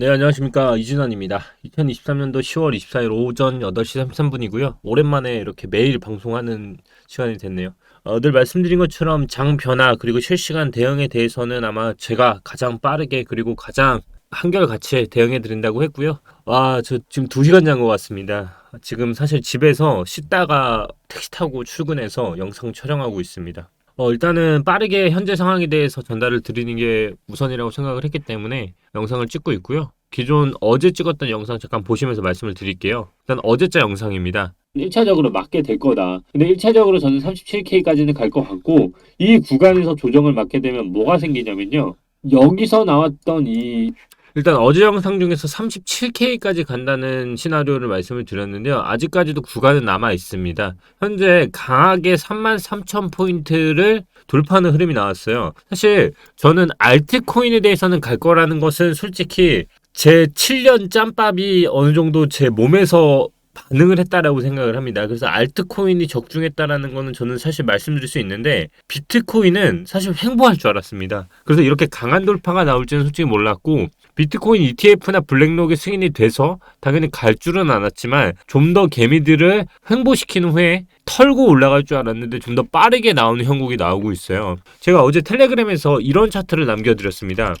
네, 안녕하십니까. 이진환입니다. 2023년도 10월 24일 오전 8시 33분이고요. 오랜만에 이렇게 매일 방송하는 시간이 됐네요. 어, 늘 말씀드린 것처럼 장 변화 그리고 실시간 대응에 대해서는 아마 제가 가장 빠르게 그리고 가장 한결같이 대응해 드린다고 했고요. 와, 저 지금 2시간 잔 것 같습니다. 지금 사실 집에서 씻다가 택시 타고 출근해서 영상 촬영하고 있습니다. 어, 일단은 빠르게 현재 상황에 대해서 전달을 드리는 게 우선이라고 생각을 했기 때문에 영상을 찍고 있고요. 기존 어제 찍었던 영상 잠깐 보시면서 말씀을 드릴게요. 일단 어제자 영상입니다. 1차적으로 맞게 될 거다. 근데 1차적으로 저는 37K까지는 갈 것 같고 이 구간에서 조정을 맞게 되면 뭐가 생기냐면요. 여기서 나왔던 이 일단 어제 영상 중에서 37K까지 간다는 시나리오를 말씀을 드렸는데요. 아직까지도 구간은 남아 있습니다. 현재 강하게 33,000포인트를 돌파하는 흐름이 나왔어요. 사실 저는 알트코인에 대해서는 갈 거라는 것은 솔직히 제 7년 짬밥이 어느 정도 제 몸에서 반응을 했다라고 생각을 합니다. 그래서 알트코인이 적중했다라는 거는 저는 사실 말씀드릴 수 있는데 비트코인은 사실 횡보할 줄 알았습니다. 그래서 이렇게 강한 돌파가 나올지는 솔직히 몰랐고 비트코인 ETF나 블랙록이 승인이 돼서 당연히 갈 줄은 알았지만 좀 더 개미들을 횡보시키는 후에 털고 올라갈 줄 알았는데 좀 더 빠르게 나오는 형국이 나오고 있어요. 제가 어제 텔레그램에서 이런 차트를 남겨드렸습니다.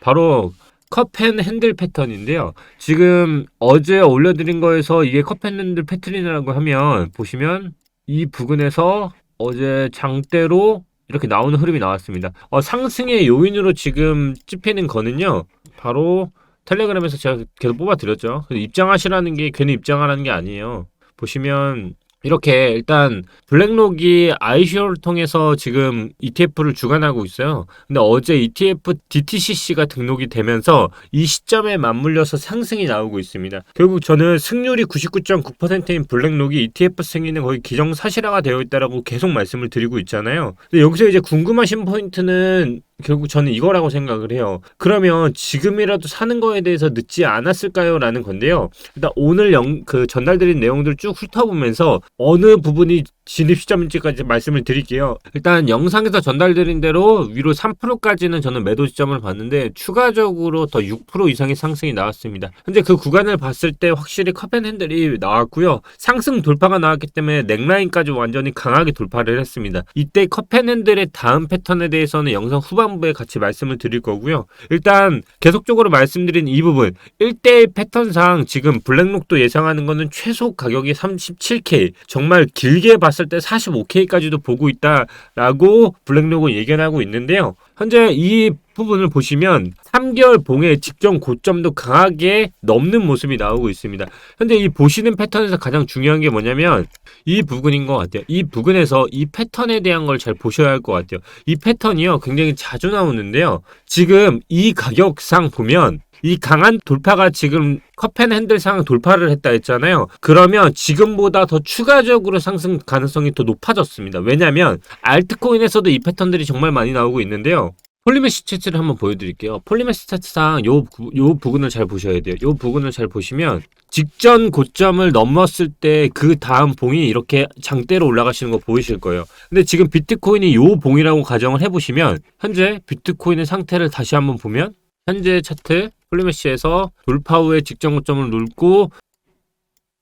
바로 컵앤 핸들 패턴인데요. 지금 어제 올려드린 거에서 이게 컵앤 핸들 패턴이라고 하면 보시면 이 부근에서 어제 장대로 이렇게 나오는 흐름이 나왔습니다. 어, 상승의 요인으로 지금 찝히는 거는요. 바로 텔레그램에서 제가 계속 뽑아드렸죠. 입장하시라는 게 괜히 입장하라는 게 아니에요. 보시면 이렇게 일단 블랙록이 아이쇼를 통해서 지금 ETF를 주관하고 있어요. 근데 어제 ETF DTCC가 등록이 되면서 이 시점에 맞물려서 상승이 나오고 있습니다. 결국 저는 승률이 99.9%인 블랙록이 ETF 승인은 거의 기정사실화가 되어 있다라고 계속 말씀을 드리고 있잖아요. 근데 여기서 이제 궁금하신 포인트는 결국 저는 이거라고 생각을 해요. 그러면 지금이라도 사는 거에 대해서 늦지 않았을까요? 라는 건데요. 일단 오늘 영, 그 전달드린 내용들 쭉 훑어보면서 어느 부분이 진입 시점인지까지 말씀을 드릴게요. 일단 영상에서 전달드린 대로 위로 3%까지는 저는 매도 시점을 봤는데 추가적으로 더 6% 이상의 상승이 나왔습니다. 현재 그 구간을 봤을 때 확실히 컵앤핸들이 나왔고요. 상승 돌파가 나왔기 때문에 넥라인까지 완전히 강하게 돌파를 했습니다. 이때 컵앤핸들의 다음 패턴에 대해서는 영상 후반부에 같이 말씀을 드릴 거고요. 일단 계속적으로 말씀드린 이 부분 1대1 패턴상 지금 블랙록도 예상하는 거는 최소 가격이 37K 정말 길게 봤 봤을 때 45K까지도 보고 있다라고 블랙록은 예견하고 있는데요. 현재 이 부분을 보시면 3개월 봉의 직전 고점도 강하게 넘는 모습이 나오고 있습니다. 현재 이 보시는 패턴에서 가장 중요한 게 뭐냐면 이 부분인 것 같아요. 이 부분에서 이 패턴에 대한 걸 잘 보셔야 할 것 같아요. 이 패턴이요 굉장히 자주 나오는데요. 지금 이 가격상 보면 이 강한 돌파가 지금 컵앤 핸들상 돌파를 했다 했잖아요. 그러면 지금보다 더 추가적으로 상승 가능성이 더 높아졌습니다. 왜냐하면 알트코인에서도 이 패턴들이 정말 많이 나오고 있는데요. 폴리메시 차트를 한번 보여드릴게요. 폴리메시 차트상 요, 요 부분을 잘 보셔야 돼요. 요 부분을 잘 보시면 직전 고점을 넘었을 때 그 다음 봉이 이렇게 장대로 올라가시는 거 보이실 거예요. 근데 지금 비트코인이 요 봉이라고 가정을 해보시면 현재 비트코인의 상태를 다시 한번 보면 현재 차트 플리메시에서 돌파 후에 직전 고점을 눌고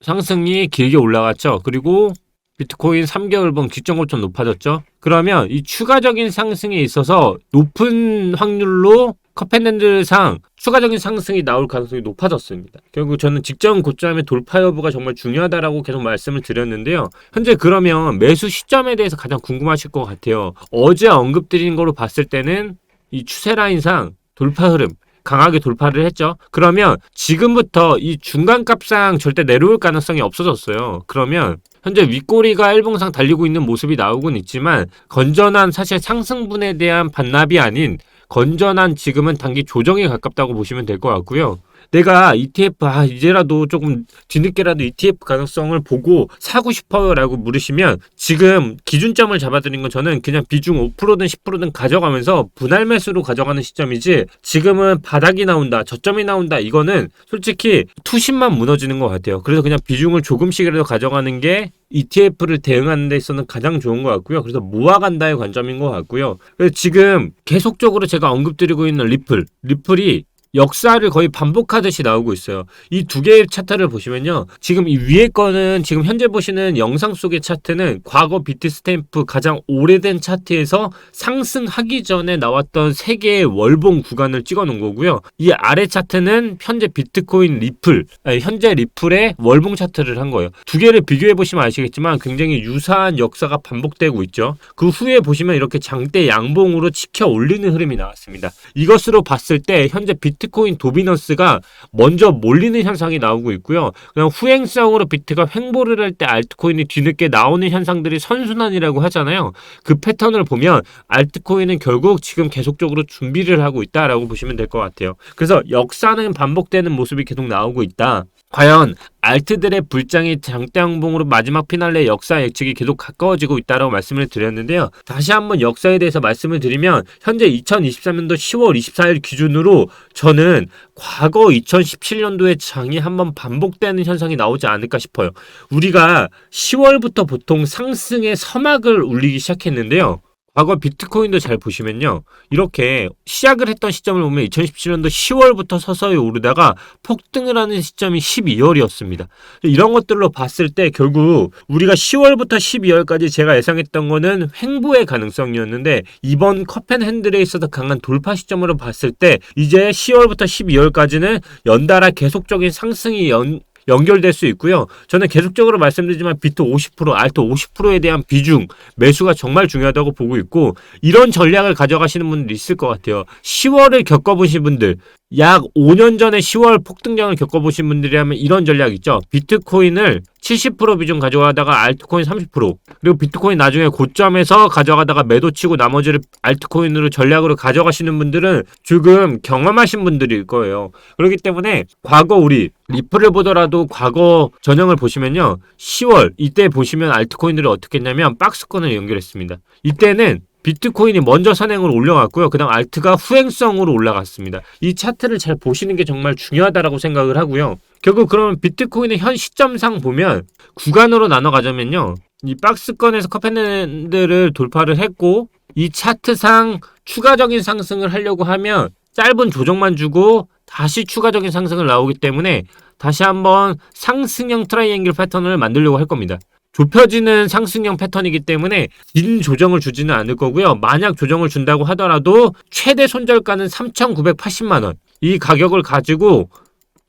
상승이 길게 올라갔죠. 그리고 비트코인 3개월봉 직전 고점 높아졌죠. 그러면 이 추가적인 상승에 있어서 높은 확률로 커펜랜드상 추가적인 상승이 나올 가능성이 높아졌습니다. 결국 저는 직전 고점의 돌파 여부가 정말 중요하다라고 계속 말씀을 드렸는데요. 현재 그러면 매수 시점에 대해서 가장 궁금하실 것 같아요. 어제 언급드린 거로 봤을 때는 이 추세 라인상 돌파 흐름 강하게 돌파를 했죠. 그러면 지금부터 이 중간 값상 절대 내려올 가능성이 없어졌어요. 그러면 현재 윗꼬리가 일봉상 달리고 있는 모습이 나오곤 있지만 건전한 사실 상승분에 대한 반납이 아닌 건전한 지금은 단기 조정에 가깝다고 보시면 될 것 같고요. 내가 ETF 아 이제라도 조금 뒤늦게라도 ETF 가능성을 보고 사고 싶어요라고 물으시면 지금 기준점을 잡아드린 건 저는 그냥 비중 5%든 10%든 가져가면서 분할 매수로 가져가는 시점이지 지금은 바닥이 나온다 저점이 나온다 이거는 솔직히 투심만 무너지는 것 같아요. 그래서 그냥 비중을 조금씩이라도 가져가는 게 ETF를 대응하는 데 있어서는 가장 좋은 것 같고요. 그래서 모아간다의 관점인 것 같고요. 지금 계속적으로 제가 언급드리고 있는 리플, 리플이 역사를 거의 반복하듯이 나오고 있어요. 이 두 개의 차트를 보시면요. 지금 이 위에 거는 지금 현재 보시는 영상 속의 차트는 과거 비트 스탬프 가장 오래된 차트에서 상승하기 전에 나왔던 세 개의 월봉 구간을 찍어 놓은 거고요. 이 아래 차트는 현재 비트코인 리플, 아니, 현재 리플의 월봉 차트를 한 거예요. 두 개를 비교해 보시면 아시겠지만 굉장히 유사한 역사가 반복되고 있죠. 그 후에 보시면 이렇게 장대 양봉으로 지켜 올리는 흐름이 나왔습니다. 이것으로 봤을 때 현재 비트 코인 도미넌스가 먼저 몰리는 현상이 나오고 있고요. 그냥 후행성으로 비트가 횡보를 할 때 알트코인이 뒤늦게 나오는 현상들이 선순환이라고 하잖아요. 그 패턴을 보면 알트코인은 결국 지금 계속적으로 준비를 하고 있다라고 보시면 될 것 같아요. 그래서 역사는 반복되는 모습이 계속 나오고 있다. 과연 알트들의 불장이 장대항봉으로 마지막 피날레 역사 예측이 계속 가까워지고 있다고 말씀을 드렸는데요. 다시 한번 역사에 대해서 말씀을 드리면 현재 2023년도 10월 24일 기준으로 저는 과거 2017년도의 장이 한번 반복되는 현상이 나오지 않을까 싶어요. 우리가 10월부터 보통 상승의 서막을 울리기 시작했는데요. 과거 비트코인도 잘 보시면요. 이렇게 시작을 했던 시점을 보면 2017년도 10월부터 서서히 오르다가 폭등을 하는 시점이 12월이었습니다. 이런 것들로 봤을 때 결국 우리가 10월부터 12월까지 제가 예상했던 거는 횡보의 가능성이었는데 이번 컵앤핸들에 있어서 강한 돌파 시점으로 봤을 때 이제 10월부터 12월까지는 연달아 계속적인 상승이 연, 연결될 수 있고요. 저는 계속적으로 말씀드리지만 비트 50%, 알트 50%에 대한 비중, 매수가 정말 중요하다고 보고 있고 이런 전략을 가져가시는 분들이 있을 것 같아요. 10월을 겪어보신 분들, 약 5년 전에 10월 폭등장을 겪어보신 분들이라면 이런 전략 있죠. 비트코인을 70% 비중 가져가다가 알트코인 30% 그리고 비트코인 나중에 고점에서 가져가다가 매도 치고 나머지를 알트코인으로 전략으로 가져가시는 분들은 지금 경험하신 분들일 거예요. 그렇기 때문에 과거 우리 리플을 보더라도 과거 전형을 보시면요. 10월 이때 보시면 알트코인들이 어떻게 했냐면 박스권을 연결했습니다. 이때는 비트코인이 먼저 선행으로 올려갔고요. 그다음 알트가 후행성으로 올라갔습니다. 이 차트를 잘 보시는 게 정말 중요하다라고 생각을 하고요. 결국 그러면 비트코인의 현 시점상 보면 구간으로 나눠 가자면요. 이 박스권에서 커펜랜드를 돌파를 했고 이 차트상 추가적인 상승을 하려고 하면 짧은 조정만 주고 다시 추가적인 상승을 나오기 때문에 다시 한번 상승형 트라이앵글 패턴을 만들려고 할 겁니다. 좁혀지는 상승형 패턴이기 때문에 긴 조정을 주지는 않을 거고요. 만약 조정을 준다고 하더라도 최대 손절가는 3,980만 원. 이 가격을 가지고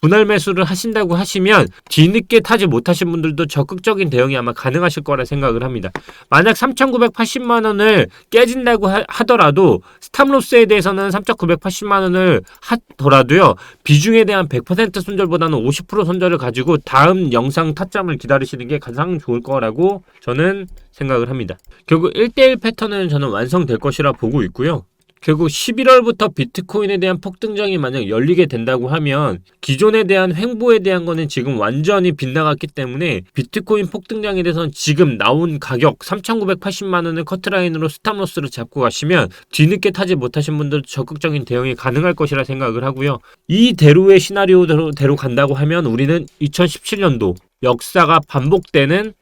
분할 매수를 하신다고 하시면 뒤늦게 타지 못하신 분들도 적극적인 대응이 아마 가능하실 거라 생각을 합니다. 만약 3,980만 원을 깨진다고 하, 더라도 스탑로스에 대해서는 3,980만 원을 하더라도요. 비중에 대한 100% 손절보다는 50% 손절을 가지고 다음 영상 타점을 기다리시는 게 가장 좋을 거라고 저는 생각을 합니다. 결국 1대1 패턴은 저는 완성될 것이라 보고 있고요. 결국 11월부터 비트코인에 대한 폭등장이 만약 열리게 된다고 하면 기존에 대한 횡보에 대한 거는 지금 완전히 빗나갔기 때문에 비트코인 폭등장에 대해서는 지금 나온 가격 3,980만 원을 커트라인으로 스탑로스를 잡고 가시면 뒤늦게 타지 못하신 분들 적극적인 대응이 가능할 것이라 생각을 하고요. 이대로의 시나리오대로 대로 간다고 하면 우리는 2017년도 역사가 반복되는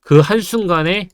그 한순간에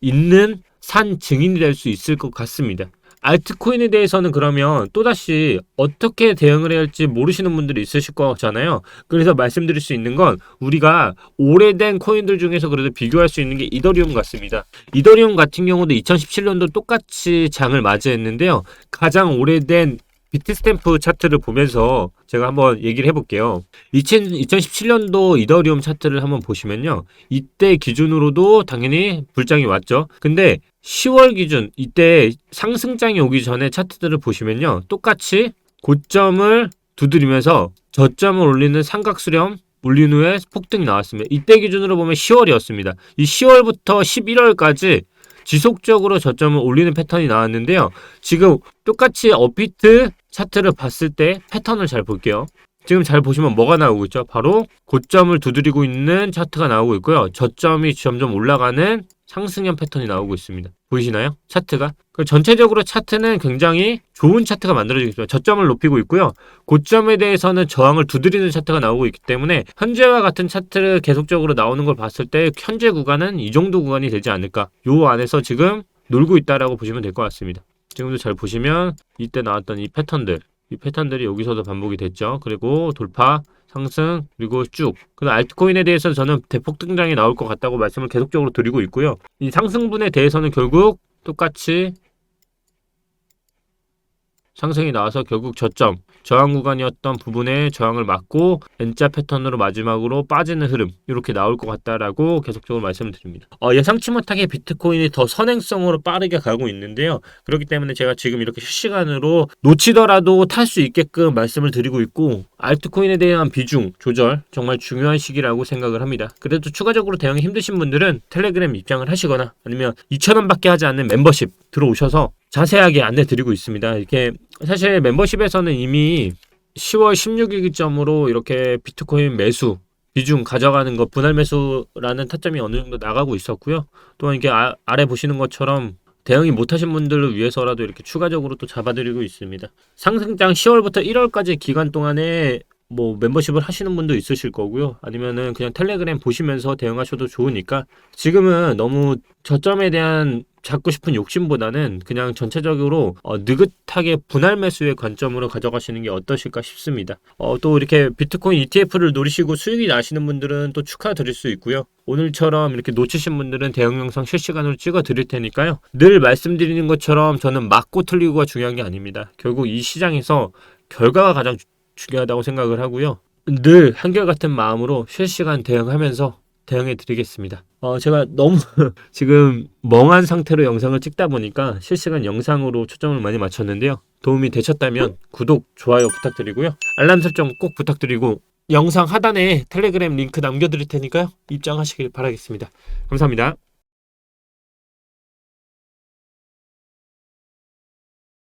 있는 산 증인이 될 수 있을 것 같습니다. 알트코인에 대해서는 그러면 또다시 어떻게 대응을 해야 할지 모르시는 분들이 있으실 거잖아요. 그래서 말씀드릴 수 있는 건 우리가 오래된 코인들 중에서 그래도 비교할 수 있는 게 이더리움 같습니다. 이더리움 같은 경우도 2017년도 똑같이 장을 맞이했는데요. 가장 오래된 비트 스탬프 차트를 보면서 제가 한번 얘기를 해볼게요. 2000, 2017년도 이더리움 차트를 한번 보시면요. 이때 기준으로도 당연히 불장이 왔죠. 근데 10월 기준 이때 상승장이 오기 전에 차트들을 보시면요. 똑같이 고점을 두드리면서 저점을 올리는 삼각수렴 올린 후에 폭등이 나왔습니다. 이때 기준으로 보면 10월이었습니다. 이 10월부터 11월까지 지속적으로 저점을 올리는 패턴이 나왔는데요. 지금 똑같이 업비트 차트를 봤을 때 패턴을 잘 볼게요. 지금 잘 보시면 뭐가 나오고 있죠? 바로 고점을 두드리고 있는 차트가 나오고 있고요. 저점이 점점 올라가는 상승형 패턴이 나오고 있습니다. 보이시나요? 차트가. 그 전체적으로 차트는 굉장히 좋은 차트가 만들어지고 있습니다. 저점을 높이고 있고요. 고점에 대해서는 저항을 두드리는 차트가 나오고 있기 때문에 현재와 같은 차트를 계속적으로 나오는 걸 봤을 때 현재 구간은 이 정도 구간이 되지 않을까. 요 안에서 지금 놀고 있다라고 보시면 될 것 같습니다. 지금도 잘 보시면 이때 나왔던 이 패턴들 이 패턴들이 여기서도 반복이 됐죠. 그리고 돌파, 상승, 그리고 쭉. 그리고 알트코인에 대해서 저는 대폭 등장이 나올 것 같다고 말씀을 계속적으로 드리고 있고요. 이 상승분에 대해서는 결국 똑같이 상승이 나와서 결국 저점, 저항 구간이었던 부분에 저항을 맞고 N자 패턴으로 마지막으로 빠지는 흐름 이렇게 나올 것 같다라고 계속적으로 말씀을 드립니다. 어, 예상치 못하게 비트코인이 더 선행성으로 빠르게 가고 있는데요. 그렇기 때문에 제가 지금 이렇게 실시간으로 놓치더라도 탈 수 있게끔 말씀을 드리고 있고 알트코인에 대한 비중 조절 정말 중요한 시기라고 생각을 합니다. 그래도 추가적으로 대응이 힘드신 분들은 텔레그램 입장을 하시거나 아니면 2,000원밖에 하지 않는 멤버십 들어오셔서 자세하게 안내 드리고 있습니다. 이렇게 사실 멤버십에서는 이미 10월 16일 기점으로 이렇게 비트코인 매수 비중 가져가는 것 분할 매수라는 타점이 어느 정도 나가고 있었고요. 또한 이게 아, 아래 보시는 것처럼 대응이 못하신 분들을 위해서라도 이렇게 추가적으로 또 잡아드리고 있습니다. 상승장 10월부터 1월까지 기간 동안에 뭐 멤버십을 하시는 분도 있으실 거고요. 아니면은 그냥 텔레그램 보시면서 대응하셔도 좋으니까 지금은 너무 저점에 대한 잡고 싶은 욕심보다는 그냥 전체적으로 어, 느긋하게 분할 매수의 관점으로 가져가시는 게 어떠실까 싶습니다. 어, 또 이렇게 비트코인 ETF를 노리시고 수익이 나시는 분들은 또 축하드릴 수 있고요. 오늘처럼 이렇게 놓치신 분들은 대응 영상 실시간으로 찍어 드릴 테니까요. 늘 말씀드리는 것처럼 저는 맞고 틀리고가 중요한 게 아닙니다. 결국 이 시장에서 결과가 가장 주- 중요하다고 생각을 하고요. 늘 한결같은 마음으로 실시간 대응하면서 대응해 드리겠습니다. 어, 제가 너무 지금 멍한 상태로 영상을 찍다 보니까 실시간 영상으로 초점을 많이 맞췄는데요. 도움이 되셨다면 구독, 좋아요 부탁드리고요. 알람 설정 꼭 부탁드리고 영상 하단에 텔레그램 링크 남겨드릴 테니까요. 입장하시길 바라겠습니다. 감사합니다.